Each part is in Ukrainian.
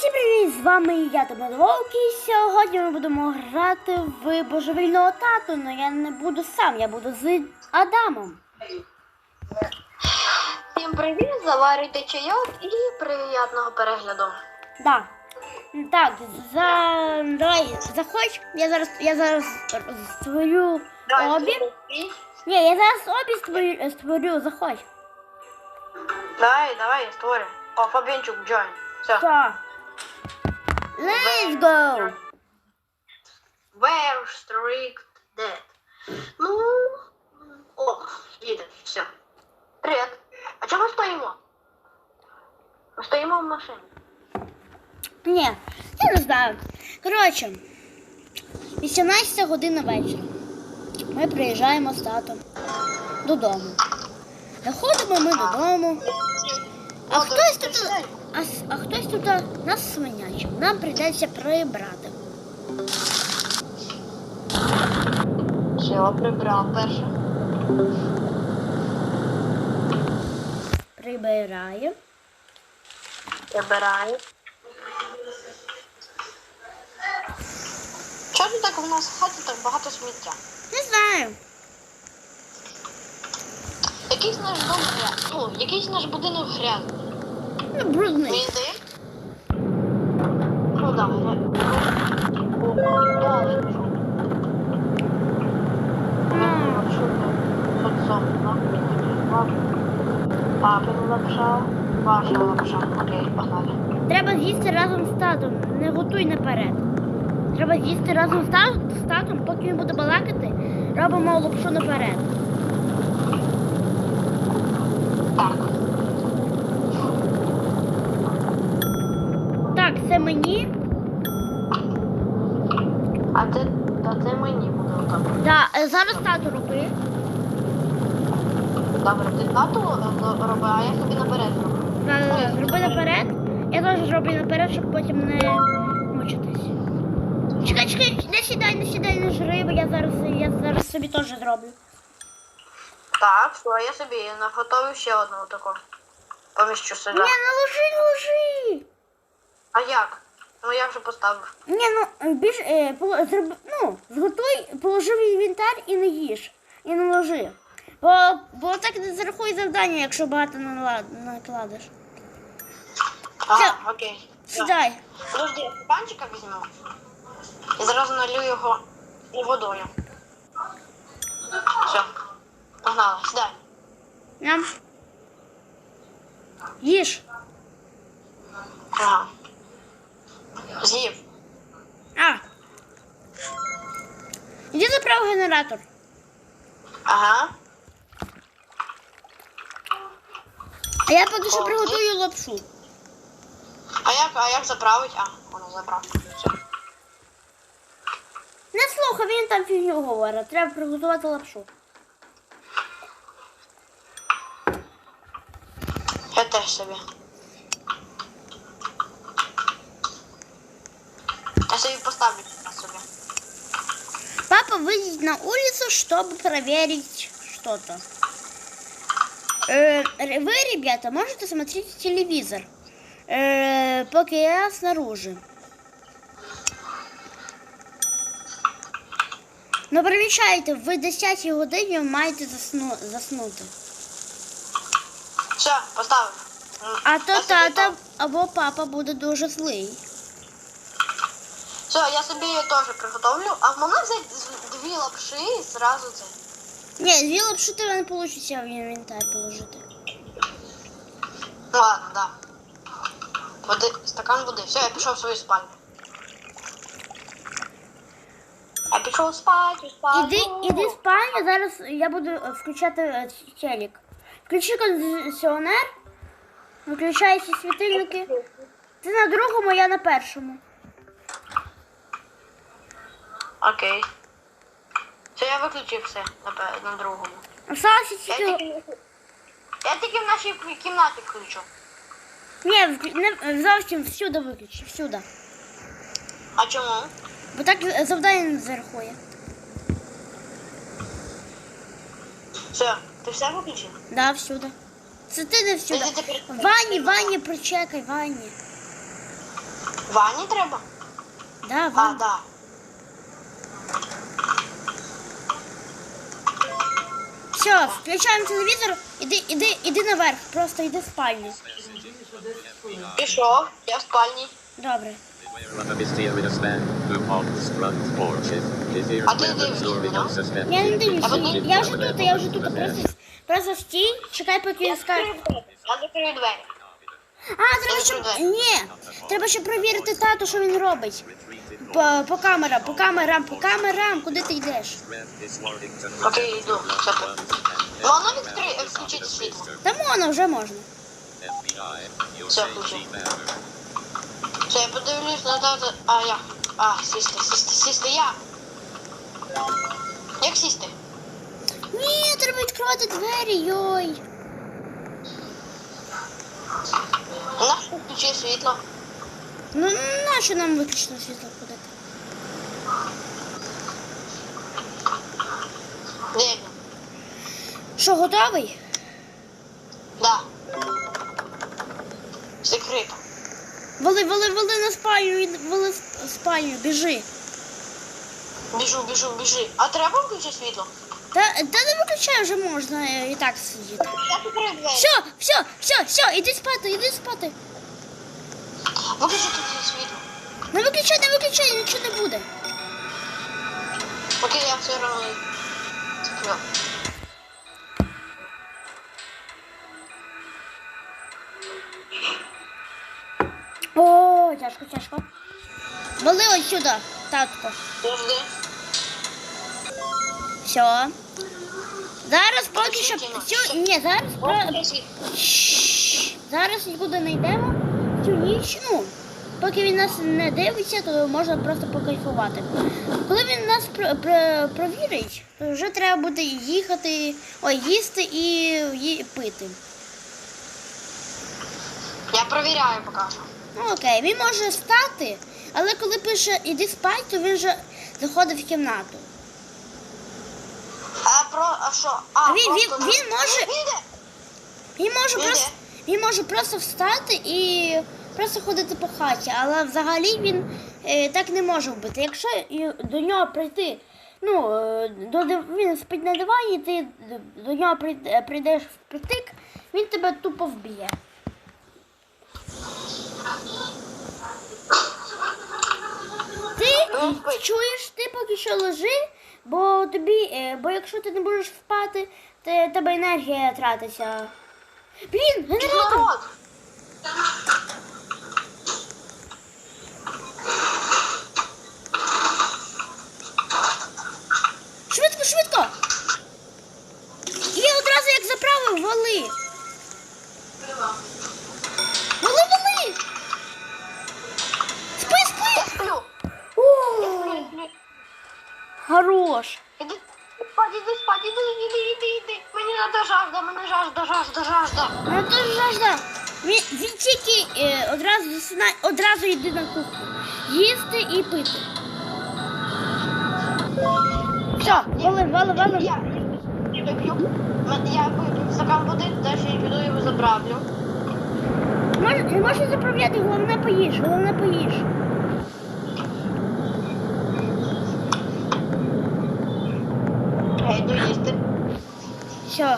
Усім привіт! З вами я Вовк, і сьогодні ми будемо грати в божевільного тату, але я не буду сам, я буду з Адамом. Всім привіт, заварюйте чайок і приємного перегляду. Да. Так, за... давай, заходь, я зараз, я зараз створю обі. Ні, я зараз обі створю, створю заходь. Давай, давай, я створю. О, Фабінчук, join. Все. Так. Let's go! Where strict dead. Ну, о, їде, все. Привіт. А чого ми стоїмо? Ми стоїмо в машині. Ні, я не знаю. Коротше, 18 година вечора. Ми приїжджаємо з татом додому. Заходимо ми додому. А хтось тут. А, а хтось тут нас свинячив. Нам прийдеться прибрати. Все, прибрав перше. Прибираю. Прибираю. Чого так у нас в хаті так багато сміття? Не знаю. Якийсь наш дом грязний. Якийсь наш будинок грязний. Брудний. Ну да, о, лапша, ваша лапша. Окей, погнали. Треба з'їсти разом з татом. Не готуй наперед. Треба з'їсти разом з татом, поки він буде балакати, робимо лапшу наперед. Це мені. А це, та це мені буде отак. Да, е, зараз тату роби. Добре, ти тату е, роби, а я собі наперед роблю. Да, да, да, зроби наперед. Я теж зроблю наперед, щоб потім не мучитись. Чекай, чекай, не сідай, не сідай, не жри, бо я зараз, я зараз собі теж зроблю. Так, все, я собі наготовив ще одну таку. Поміщу сюди. Ні, не ложи, не ложи. А як? Ну я вже поставив. Ні, ну більш е, поло- зроби, ну, зготуй, положи в інвентар і не їж. І не ложи. Бо, бо так не зарахує завдання, якщо багато накладеш. Ага, окей. Все. Сідай. Подожди, я стаканчика візьму. І зразу налью його і водою. Все. Погнали, сідай. Ням. Їж. Ага. З'їв. А. Іди заправ генератор. Ага. А я поки що О, приготую лапшу. А як, а як заправить? А, воно заправка. Не слухай, він там фігню говорить. Треба приготувати лапшу. Я теж собі. поставлю на собі. Папа выйдет на улицу, чтобы проверить что-то. Э, р- вы, ребята, можете смотреть телевизор, э, пока я снаружи. Но примічайте, ви 10 годині маєте засну, заснути. Все, поставив. М, А я то собі тата там- або папа буде дуже злий. Все, я собі її теж приготовлю. А можна взяти дві лапши і зразу це. Ні, дві лапши тебе не вийде в інвентар положити. Ну ладно, да. Води, стакан води. Все, я пішов в свою спальню. Я пішов спати, спати. Іди, іди в спальню, зараз я буду е, включати е, телек. Включи кондиціонер, виключай всі світильники. Ти на другому, я на першому. Окей. Все, я виключив все на, на другому. Осталося Я тільки. тільки, я тільки в нашій кімнаті включу. Ні, вк- не зовсім всюди виключи, всюди. А чому? Бо так завдання не зарахує. Все, ти все виключив? Да, всюди. Це ти не всюди. Ти тепер- Вані, Вані, прочекай, Вані. Вані треба? Да, А, да. Все, включаємо телевізор, іди, іди, іди наверх, просто йди в спальню. Пішов, я в спальні. Добре. А ти дивишся, Я не дивлюся, я, я вже тут, я вже тут, просто, просто стій, чекай, поки він скаже. Я закрию двері. А, треба ще... Ні, треба ще перевірити тату, що він робить. По, по камерам, по камерам, по камерам, куди ти йдеш? Окей, йду. Все. Можна відкрити, включити світло? Та можна, вже можна. Все. Все, я подивлюсь на тата. А, я. А, сісти, сісти, сісти, я. Як сісти? Ні, треба відкривати двері, йой. Нащо включи світло? Ну, нащо нам виключно світло ходити? Він? Що, готовий? Да. Закрито. Вали, вали, вали на спальню, і- вали в спальню, біжи. Біжу, біжу, біжи. А треба включити світло? Та, та не виключай, вже можна е, і так сидіти. Я двері. Все, все, все, все, іди спати, іди спати. Тут світло. Не виключай, не виключай, нічого не буде. Окей, я все одно закрив. О, тяжко, тяжко. Вали ось сюди, татко. Подожди. Все. Зараз поки що. Цю... Ні, зараз про... Зараз нікуди не йдемо. Цю ніч, ну, поки він нас не дивиться, то можна просто покайфувати. Коли він нас про- про- провірить, то вже треба буде їхати, ой, їсти і, і пити. Я провіряю поки. Ну окей, він може стати, але коли пише іди спать, то він вже заходить в кімнату. А про, а що? А, Він- він- він може- Він може просто він може просто встати і просто ходити по хаті, але взагалі він е, так не може вбити. Якщо до нього прийти, ну е, до він спить на дивані, ти до нього прийд- прийдеш впритик, він тебе тупо вб'є. Ти чуєш, ти поки що лежи, бо тобі, е, бо якщо ти не будеш спати, то тебе енергія тратиться. Блін, генератор! Кислород. Швидко! І одразу як заправив, вали! Вали, вали! Спи, спи! О, хорош! Іди спать, іди спать, іди, іди, іди, іди. Мені надо жажда, мене жажда, жажда, жажда. Ну то жажда. Він, він тільки е, одразу засинає, одразу йди на кухню. Їсти і пити. Все, вали, вали, вали. Я, я вип'ю. Я вип'ю стакан води, теж я піду його заправлю. Можна, не можна заправляти, головне поїж, головне поїж. Я йду їсти. Все,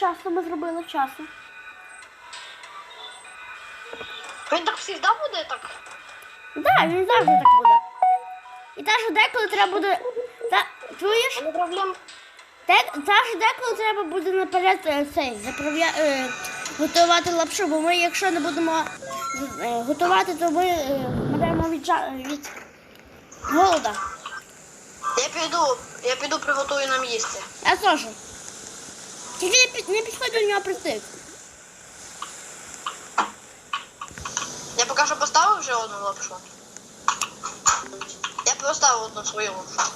Вчасно, ми зробили вчасно. Він так завжди буде так? Да, він завжди так буде. І теж деколи треба буде. Та, чуєш? Теж деколи треба буде наперед е, цей заправля, е, готувати лапшу, бо ми, якщо не будемо е, готувати, то ми будемо від, від голода. Я піду, я піду приготую нам їсти. Я теж. Тільки не, під- не підходь до нього прийти. Я поки що поставив вже одну лапшу. Я поставив одну свою лапшу.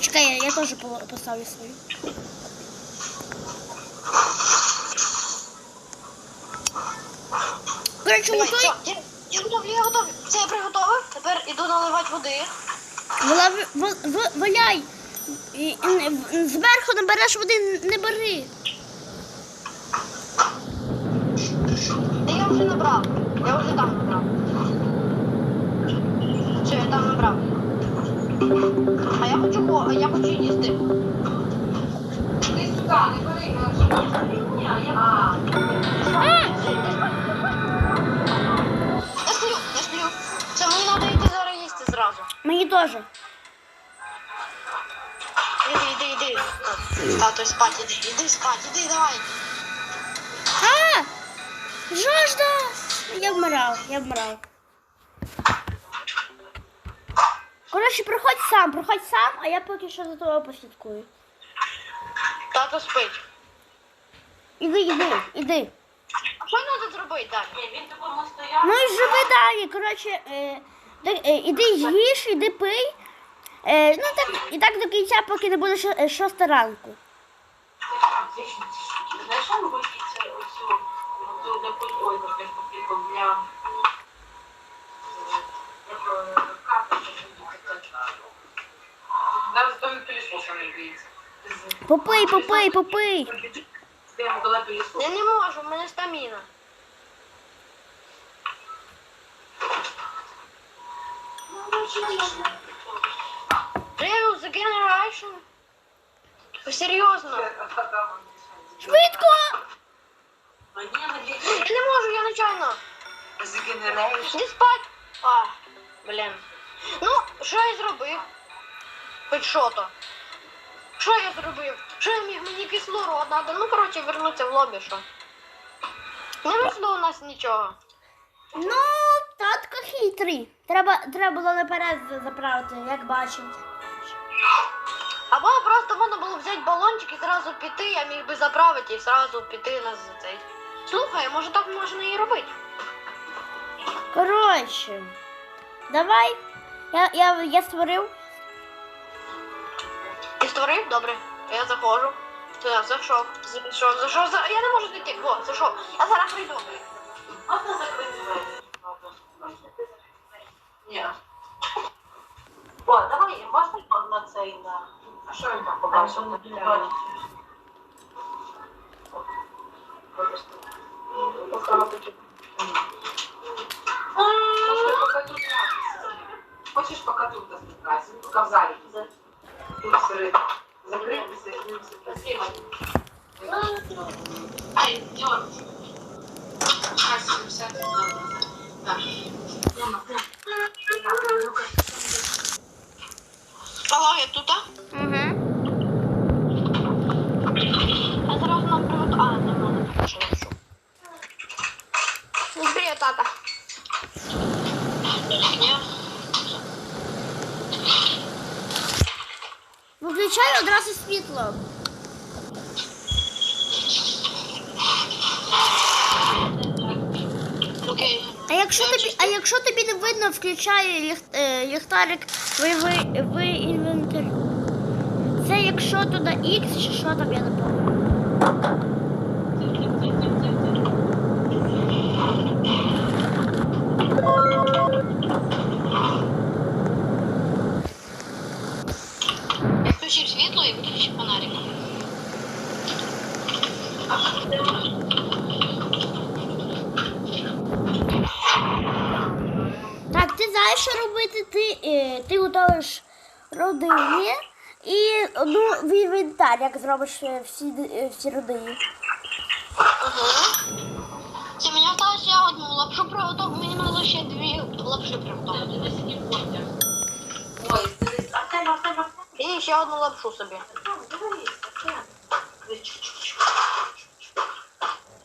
Чекай, я, я теж поставлю свою. Коротше, Давай, той все, я, я готовий, я готовий. Все, я приготовив. Тепер іду наливати води. вила- в- в- валяй. І- і Зверху не береш води, не бери. Та я вже набрав. Я вже там набрав. Все, я там набрав. А я хочу, а я хочу їсти. Ти сюди, не бери, я. А, Я сплю, я сплю. Все, мені треба йти зараз їсти зразу. Мені теж. Тато, спать, іди, іди спать, іди, давай. А! Жажда! Я вмирав, я вмирав. Коротше, проходь сам, проходь сам, а я поки що за тобою послідкую. Тато спить. Іди, іди, іди. А що треба зробити далі? він такому стояв. Ну і живи далі. Коротше, е, так, е, іди їж, іди пий. Е, ну так, і так до кінця, поки не буде шо- е, шоста ранку. Знаєш, що боїться оцю, оцю для ой, для потрібно для навіть того пилісоса не боїться. Попий, попий, попий. Я йому дала пилісос. Я не можу, в мене стаміна. Real the generation? Ви серйозно? Швидко! Я не можу, я нечайно. Іди спать. А, блін. Ну, що я зробив? Хоч що то. Що я зробив? Що я міг? Мені кислород надо. Ну, коротше, вернуться в лобі, що. Не вийшло у нас нічого. Ну, татко хитрий. Треба, треба було наперед заправити, як бачив. Або просто можна було взяти балончик і зразу піти, я міг би заправити і зразу піти на цей. Слухай, може так можна і робити. Коротше, давай. Я, я, я створив. Ти створив? Добре. Я заходжу. Туди, зайшов. Зайшов, зайшов, за... Я не можу зайти. Во, зайшов. Я зараз прийду. Можна закрити двері? Ні. О, давай, можна на цей, на... А що він там побачив? На телефоні? Можна поки тут Хочеш поки тут розбиратися? Поки в залі. Тут серед. Закритися і не все. Ай, Дьор. Ай, все. Так. Алло, я тут, а? Угу. А, не можна. Що я? Ну, привіт, тата. Ні. Виключай одразу світло. Окей. А якщо тобі, а якщо тобі не видно, включай е, ліхтарик в, в, в інвентар. Це якщо туди X чи що там, я не пам'ятаю. Я включив світло і виключив фонарик. Так, ти знаєш, що робити? Ти, е, ти готуєш родині і одну в інвентар, як зробиш е, всі, е, всі родині. Ага. Це мені осталось ще одну лапшу приготувати. Мені треба ще дві лапши приготувати. Ой. І ще одну лапшу собі.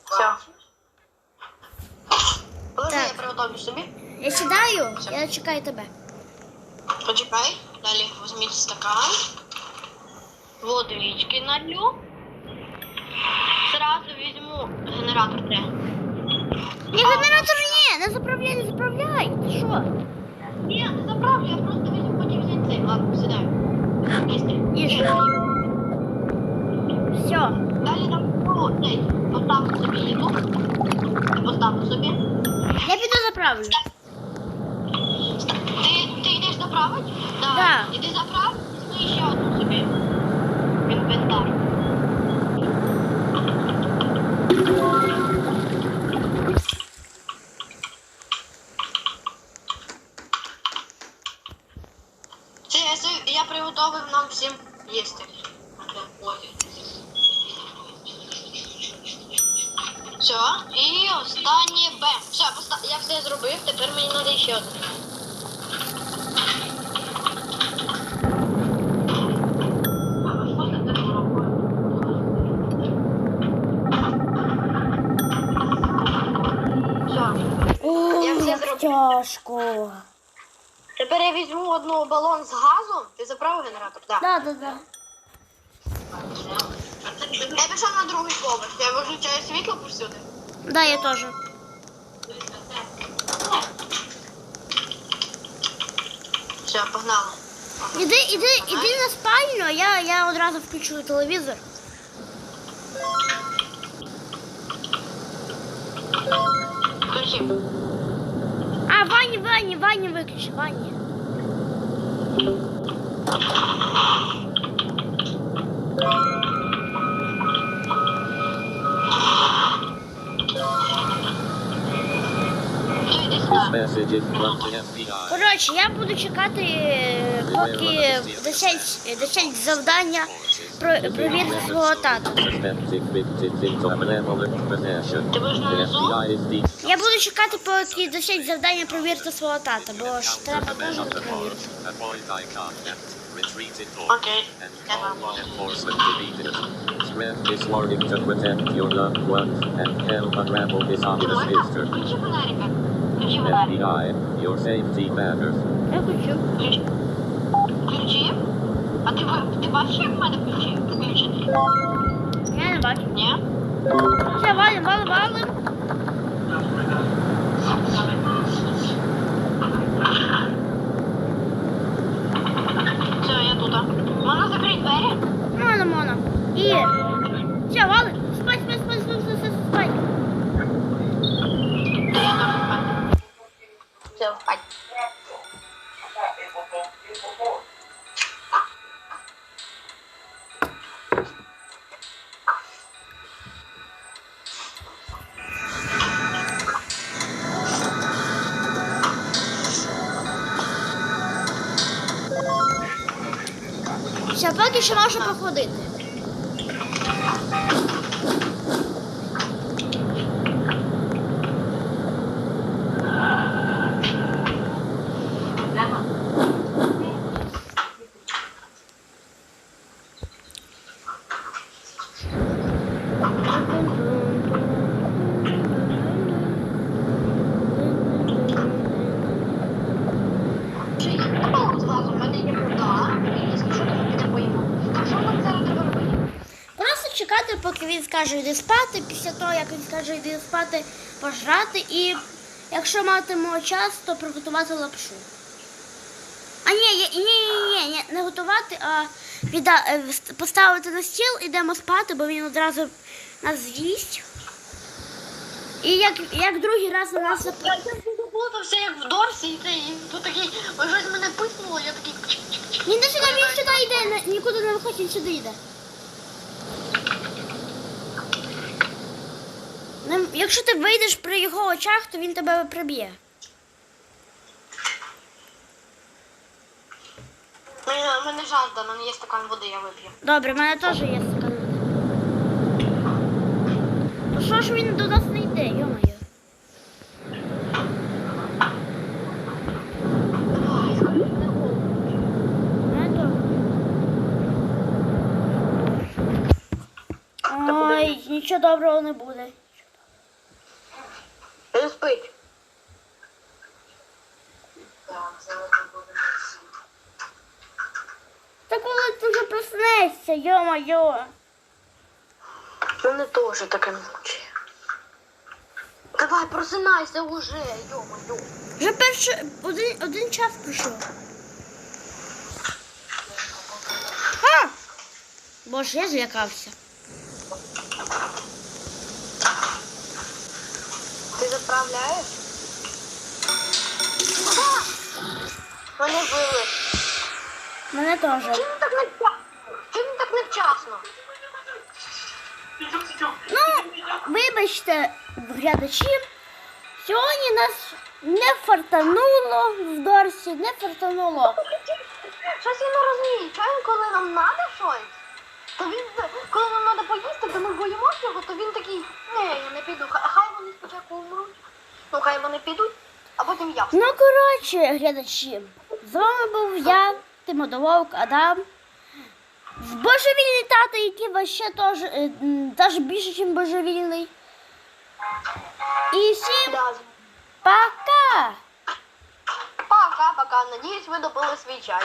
Все. Подожди, я приготовлю собі. Я сідаю, я чекаю тебе. Почекай. Далі візьміть стакан. Водички налью. Зразу візьму генератор де. Ні, генератор ні, не заправляй, не заправляй. Ти що? Ні, не заправлю, я просто візьму потім взяти цей. Ладно, сідай. Їж. Все. Далі там ну, цей, поставив собі їду. Поставив собі. Я піду заправлю. Ти, ти йдеш заправить? Да. Іди заправ, візьми ще одну собі. в Інвентар. Це я, си- я приготовив нам всім їсти. Все, і останнє Б. Все, поста- я все зробив, тепер мені треба ще одне. Все. О, Я все як зроблю. Тяжко. Тепер я візьму одну балон з газом. Ти заправив генератор? Так. Да, да, да. Я пішов на другий поверх. Я виключаю світло повсюди. Да, я теж. Все, погнали. Іди, іди, іди на спальню, а я, я одразу включу телевізор. Включи. Вані, Вані, Вані виключи, Вані. Коротше, я буду чекати, е, поки 10, 10 завдання про, провірити свого тата. Я буду чекати, поки 10 завдання провірити свого тата, бо ж треба провірити. in Окей. FBI, your safety matters. Я хочу. Ключ. Ключі? А ти, ви- ти бачиш, як в мене ключі включені? Я не бачу. Ні? Все, валим, валим, валим. Все, я тут. Можна закрити двері? Моно, моно. І. Все, валим. Спать, спать, спать, спать, спать, спать, спать. Я теж спати. Все, спать. Поки що можу походити. Чи є прикол з газом? У мене є вода. І якщо що, то ми підемо поїмо. Так що нам зараз треба робити? Просто чекати, поки він скаже йди спати. Після того, як він скаже йди спати, пожрати. І якщо матимемо час, то приготувати лапшу. А ні, ні, ні, ні, ні, не готувати, а відда, е, поставити на стіл, ідемо спати, бо він одразу нас з'їсть. І як, як другий раз на нас заплутався як в Дорсі, і тут такий, ой, щось мене писнуло, я такий... Він не сюди, він сюди йде, нікуди не виходить, він сюди йде. Якщо ти вийдеш при його очах, то він тебе приб'є. Мені, мене жажда, в мене є стакан води, я вип'ю. Добре, в мене теж є стакан. води. То що ж він до нас не йде, йомаю. Голодно. Ой, нічого доброго не буде. Спить. Так, зараз ми будемо всі. Та коли ти вже проснешся, йо-моє. Мене теж таке мучить. Давай, просинайся уже, йо-моє. Вже перший один, один час пройшов. Боже, я злякався. Ти заправляєш? Мене били. Мене теж. Чому так невчасно? Чому так невчасно? Ну, вибачте, глядачі, сьогодні нас не фартануло в Дорсі, не фартануло. Щось я не розумію. Чому коли нам треба щось, то він, коли нам треба поїсти, то ми боїмося його, то він такий, ні, я не піду. Хай вони спочатку умруть. Ну, хай вони підуть, а потім я. Ну, коротше, глядачі, з вами був я, Тимодововк, Адам. Божевільний тато, який вообще теж, е, більше, ніж божевільний. І всім Да. пока! Пока-пока. Надіюсь, ви допили свій чай.